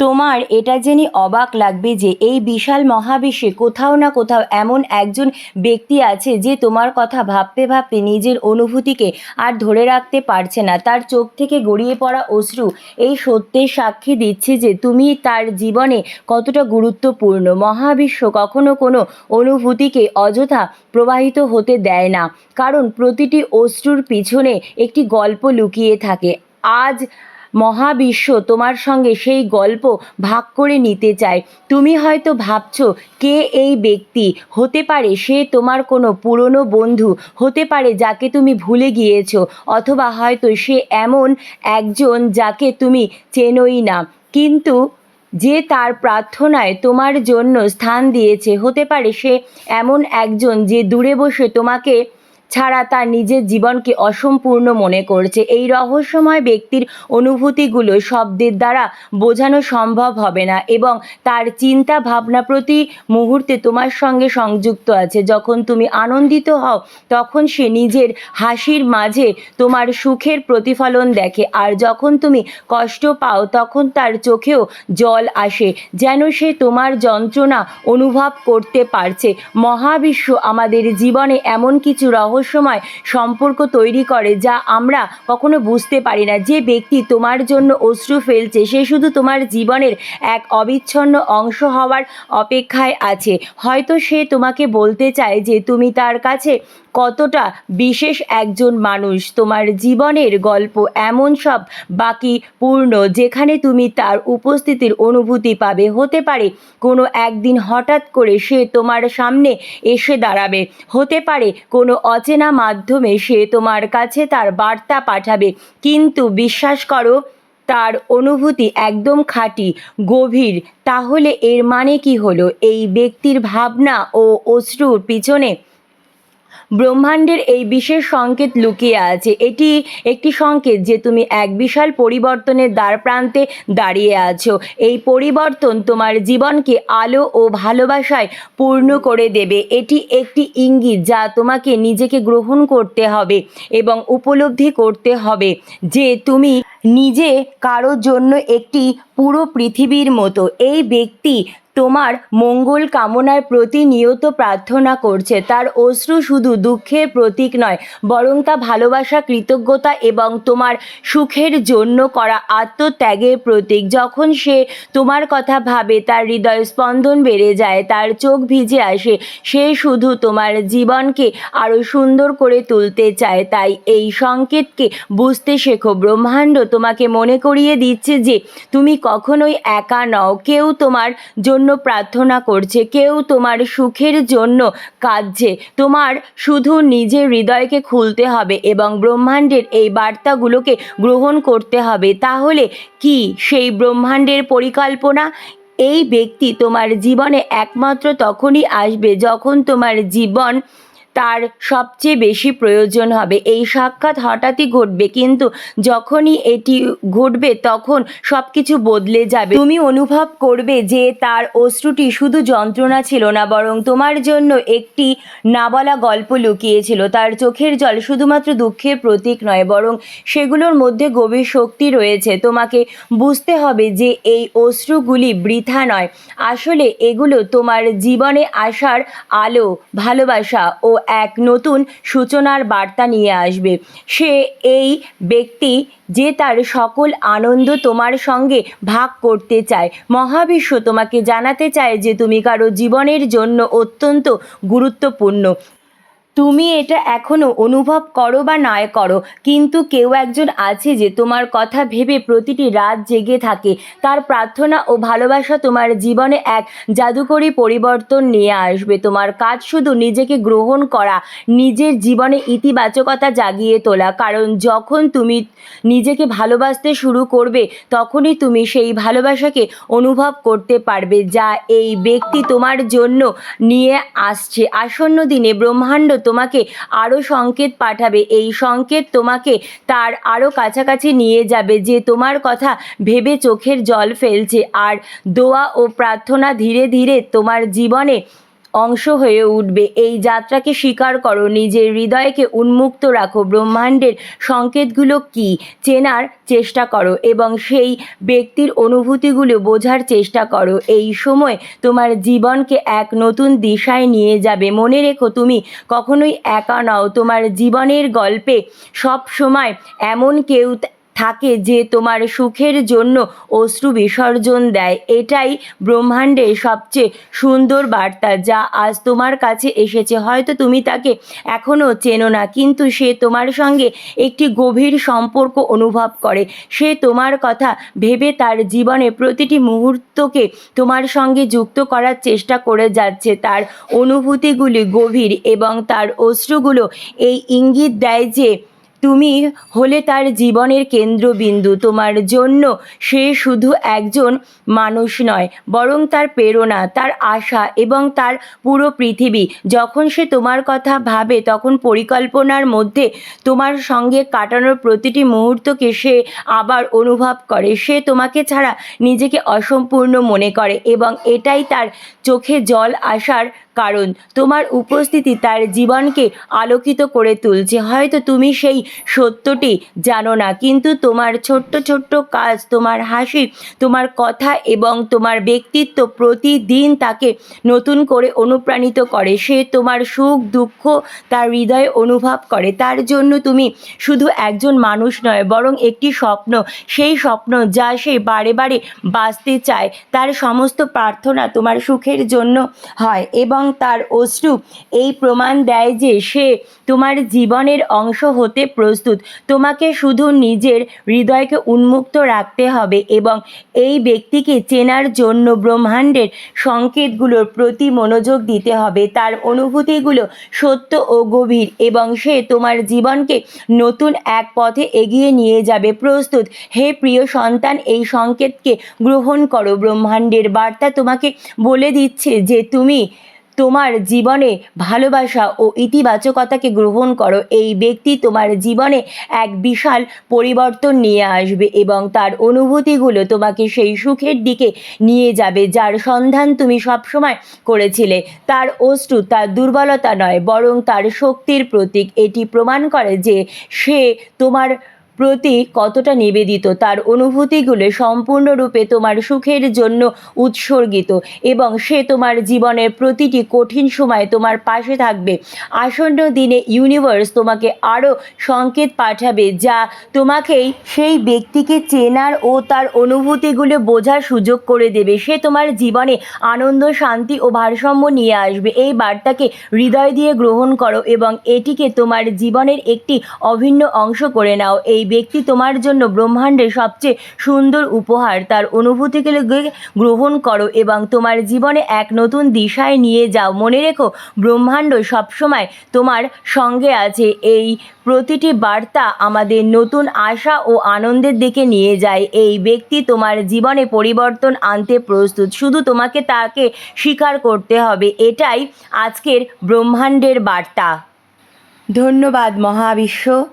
তোমার এটা জেনে অবাক লাগবে যে এই বিশাল মহাবিশ্বে কোথাও না কোথাও এমন একজন ব্যক্তি আছে যে তোমার কথা ভাবতে ভাবতে নিজের অনুভূতিকে আর ধরে রাখতে পারছে না। তার চোখ থেকে গড়িয়ে পড়া অশ্রু এই সত্যের সাক্ষী দিচ্ছে যে তুমি তার জীবনে কতটা গুরুত্বপূর্ণ। মহাবিশ্ব কখনো কোনো অনুভূতিকে অযথা প্রবাহিত হতে দেয় না। কারণ প্রতিটি অশ্রুর পিছনে একটি গল্প লুকিয়ে থাকে। আজ মহাবিশ্ব তোমার সঙ্গে সেই গল্প ভাগ করে নিতে চায়। তুমি হয়তো ভাবছ, কে এই ব্যক্তি? হতে পারে সে তোমার কোনো পুরনো বন্ধু, হতে পারে যাকে তুমি ভুলে গিয়েছো, অথবা হয়তো সে এমন একজন যাকে তুমি চেনোই না। কিন্তু যে তার প্রার্থনায় তোমার জন্য স্থান দিয়েছে, হতে পারে সে এমন একজন যে দূরে বসে তোমাকে ছাড়া তার নিজের জীবনকে অসম্পূর্ণ মনে করছে। এই রহস্যময় ব্যক্তির অনুভূতিগুলো শব্দের দ্বারা বোঝানো সম্ভব হবে না এবং তার চিন্তা ভাবনা প্রতি মুহূর্তে তোমার সঙ্গে সংযুক্ত আছে। যখন তুমি আনন্দিত হও, তখন সে নিজের হাসির মাঝে তোমার সুখের প্রতিফলন দেখে। আর যখন তুমি কষ্ট পাও, তখন তার চোখেও জল আসে, যেন সে তোমার যন্ত্রণা অনুভব করতে পারছে। মহাবিশ্ব আমাদের জীবনে এমন কিছু রহস্যময় সম্পর্ক তৈরি করে যা আমরা কখনো বুঝতে পারি না। যে ব্যক্তি তোমার জন্য অশ্রু ফেলছে, সে শুধু তোমার জীবনের এক অবিচ্ছন্ন অংশ হওয়ার অপেক্ষায় আছে। হয়তো সে তোমাকে বলতে চায় যে তুমি তার কাছে কতটা বিশেষ একজন মানুষ? তোমার জীবনের গল্প এমন সব বাকি পূর্ণ যেখানে তুমি তার উপস্থিতির অনুভূতি পাবে। হতে পারে কোনো একদিন হঠাৎ করে সে তোমার সামনে এসে দাঁড়াবে। হতে পারে কোনো অচেনা মাধ্যমে সে তোমার কাছে তার বার্তা পাঠাবে। কিন্তু বিশ্বাস করো, তার অনুভূতি একদম খাঁটি, গভীর। তাহলে এর মানে কি হলো? এই ব্যক্তির ভাবনা ও অশ্রুর পিছনে ব্রহ্মাণ্ডের এই বিশেষ সংকেত লুকিয়ে আছে। এটি একটি সংকেত যে তুমি এক বিশাল পরিবর্তনের দ্বার প্রান্তে দাঁড়িয়ে আছো। এই পরিবর্তন তোমার জীবনকে আলো ও ভালোবাসায় পূর্ণ করে দেবে। এটি একটি ইঙ্গিত যা তোমাকে নিজেকে গ্রহণ করতে হবে এবং উপলব্ধি করতে হবে যে তুমি নিজে কারোর জন্য একটি পুরো পৃথিবীর মতো। এই ব্যক্তি তোমার মঙ্গল কামনায় প্রতিনিয়ত প্রার্থনা করছে। তার অশ্রু শুধু দুঃখের প্রতীক নয়, বরং তা ভালোবাসা, কৃতজ্ঞতা এবং তোমার সুখের জন্য করা আত্মত্যাগের প্রতীক। যখন সে তোমার কথা ভাবে, তার হৃদয় স্পন্দন বেড়ে যায়, তার চোখ ভিজে আসে, সে শুধু তোমার জীবনকে আরও সুন্দর করে তুলতে চায়। তাই এই সংকেতকে বুঝতে শেখো। ব্রহ্মাণ্ড তোমাকে মনে করিয়ে দিচ্ছে যে, তুমি কখনোই একা নও, কেউ তোমার জন্য প্রার্থনা করছে। কেউ তোমার সুখের জন্য কাঁদছে। তোমার শুধু নিজের হৃদয়কে খুলতে হবে এবং ব্রহ্মাণ্ডের এই বার্তাগুলোকে গ্রহণ করতে হবে। তাহলে কি সেই ব্রহ্মাণ্ডের পরিকল্পনা? এই ব্যক্তি তোমার জীবনে একমাত্র তখনই আসবে যখন তোমার জীবন তার সবচেয়ে বেশি প্রয়োজন হবে। এই সাক্ষাৎ হঠাৎই ঘটবে, কিন্তু যখনই এটি ঘটবে তখন সব কিছু বদলে যাবে। তুমি অনুভব করবে যে তার অশ্রুটি শুধু যন্ত্রণা ছিল না, বরং তোমার জন্য একটি না বলা গল্প লুকিয়েছিল। তার চোখের জল শুধুমাত্র দুঃখের প্রতীক নয়, বরং সেগুলোর মধ্যে গভীর শক্তি রয়েছে। তোমাকে বুঝতে হবে যে এই অশ্রুগুলি বৃথা নয়। আসলে এগুলো তোমার জীবনে আসার আলো, ভালোবাসা ও এক নতুন সূচনার বার্তা নিয়ে আসবে। সে এই ব্যক্তি যে তার সকল আনন্দ তোমার সঙ্গে ভাগ করতে চায়। মহাবিশ্ব তোমাকে জানাতে চায় যে তুমি কারও জীবনের জন্য অত্যন্ত গুরুত্বপূর্ণ। তুমি এটা এখনও অনুভব করো বা নয় করো, কিন্তু কেউ একজন আছে যে তোমার কথা ভেবে প্রতিটি রাত জেগে থাকে। তার প্রার্থনা ও ভালোবাসা তোমার জীবনে এক জাদুকরী পরিবর্তন নিয়ে আসবে। তোমার কাজ শুধু নিজেকে গ্রহণ করা, নিজের জীবনে ইতিবাচকতা জাগিয়ে তোলা। কারণ যখন তুমি নিজেকে ভালোবাসতে শুরু করবে, তখনই তুমি সেই ভালোবাসাকে অনুভব করতে পারবে, যা এই ব্যক্তি তোমার জন্য নিয়ে আসছে। আসন্ন দিনে ব্রহ্মাণ্ড তোমাকে আরও সংকেত পাঠাবে। এই সংকেত তোমাকে তার আরও কাছাকাছি নিয়ে যাবে যে তোমার কথা ভেবে চোখের জল ফেলছে। আর দোয়া ও প্রার্থনা ধীরে ধীরে তোমার জীবনে অংশ হয়ে উঠবে। এই যাত্রাকে স্বীকার করো, নিজের হৃদয়কে উন্মুক্ত রাখো। ব্রহ্মাণ্ডের সংকেতগুলো কি চেনার চেষ্টা করো এবং সেই ব্যক্তির অনুভূতিগুলো বোঝার চেষ্টা করো। এই সময় তোমার জীবনকে এক নতুন দিশায় নিয়ে যাবে। মনে রেখো, তুমি কখনোই একা নও। তোমার জীবনের গল্পে সব সময় এমন কেউ থাকে যে তোমার সুখের জন্য অশ্রু বিসর্জন দেয়। এটাই ব্রহ্মাণ্ডের সবচেয়ে সুন্দর বার্তা, যা আজ তোমার কাছে এসেছে। হয়তো তুমি তাকে এখনও চেনো না, কিন্তু সে তোমার সঙ্গে একটি গভীর সম্পর্ক অনুভব করে। সে তোমার কথা ভেবে তার জীবনে প্রতিটি মুহূর্তকে তোমার সঙ্গে যুক্ত করার চেষ্টা করে যাচ্ছে। তার অনুভূতিগুলি গভীর এবং তার অশ্রুগুলো এই ইঙ্গিত দেয় যে তুমি হলে তার জীবনের কেন্দ্রবিন্দু। তোমার জন্য সে শুধু একজন মানুষ নয়, বরং তার প্রেরণা, তার আশা এবং তার পুরো পৃথিবী। যখন সে তোমার কথা ভাবে, তখন পরিকল্পনার মধ্যে তোমার সঙ্গে কাটানোর প্রতিটি মুহূর্তকে সে আবার অনুভব করে। সে তোমাকে ছাড়া নিজেকে অসম্পূর্ণ মনে করে এবং এটাই তার চোখে জল আসার কারণ। তোমার উপস্থিতি তার জীবনকে আলোকিত করে তুলছে। হয়তো তুমি সেই সত্যটি জানো না। কিন্তু তোমার ছোট্ট ছোট্ট কাজ, তোমার হাসি, তোমার কথা এবং তোমার ব্যক্তিত্ব প্রতিদিন তাকে নতুন করে অনুপ্রাণিত করে। সে তোমার সুখ, দুঃখ, তার হৃদয়ে অনুভব করে। তার জন্য তুমি শুধু একজন মানুষ নয়, বরং একটি স্বপ্ন। সেই স্বপ্ন যা সে বারে বারে বাঁচতে চায়, তার সমস্ত প্রার্থনা তোমার সুখের জন্য হয় এবং তার অশ্রু এই প্রমাণ দেয় যে সে তোমার জীবনের অংশ হতে প্রস্তুত। তোমাকে শুধু নিজের হৃদয়কে উন্মুক্ত রাখতে হবে এবং এই ব্যক্তিকে চেনার জন্য ব্রহ্মাণ্ডের সংকেতগুলোর প্রতি মনোযোগ দিতে হবে। তার অনুভূতিগুলো সত্য ও গভীর এবং সে তোমার জীবনকে নতুন এক পথে এগিয়ে নিয়ে যাবে। প্রস্তুত। হে প্রিয় সন্তান, এই সংকেতকে গ্রহণ করো। ব্রহ্মাণ্ডের বার্তা তোমাকে বলে দিচ্ছে যে তুমি তোমার জীবনে ভালোবাসা ও ইতিবাচকতাকে গ্রহণ করো। এই ব্যক্তি তোমার জীবনে এক বিশাল পরিবর্তন নিয়ে আসবে এবং তার অনুভূতিগুলো তোমাকে সেই সুখের দিকে নিয়ে যাবে যার সন্ধান তুমি সবসময় করেছিলে। তার অশ্রু তার দুর্বলতা নয়, বরং তার শক্তির প্রতীক। এটি প্রমাণ করে যে সে তোমার প্রতি কতটা নিবেদিত, তার অনুভূতিগুলো সম্পূর্ণরূপে তোমার সুখের জন্য উৎসর্গিত এবং সে তোমার জীবনের প্রতিটি কঠিন সময় তোমার পাশে থাকবে। আসন্ন দিনে ইউনিভার্স তোমাকে আরও সংকেত পাঠাবে যা তোমাকেই সেই ব্যক্তিকে চেনার ও তার অনুভূতিগুলো বোঝার সুযোগ করে দেবে। সে তোমার জীবনে আনন্দ, শান্তি ও ভারসাম্য নিয়ে আসবে। এই বার্তাকে হৃদয় দিয়ে গ্রহণ করো এবং এটিকে তোমার জীবনের একটি অভিন্ন অংশ করে নাও। এই ব্যক্তি তোমার জন্য ব্রহ্মাণ্ডের সবচেয়ে সুন্দর উপহার। তার অনুভূতিগুলোকে গ্রহণ করো এবং তোমার জীবনে এক নতুন দিশায় নিয়ে যাও। মনে রেখো, ব্রহ্মাণ্ড সবসময় তোমার সঙ্গে আছে। এই প্রতিটি বার্তা আমাদের নতুন আশা ও আনন্দের দিকে নিয়ে যায়। এই ব্যক্তি তোমার জীবনে পরিবর্তন আনতে প্রস্তুত। শুধু তোমাকে তাকে স্বীকার করতে হবে। এটাই আজকের ব্রহ্মাণ্ডের বার্তা। ধন্যবাদ মহাবিশ্ব।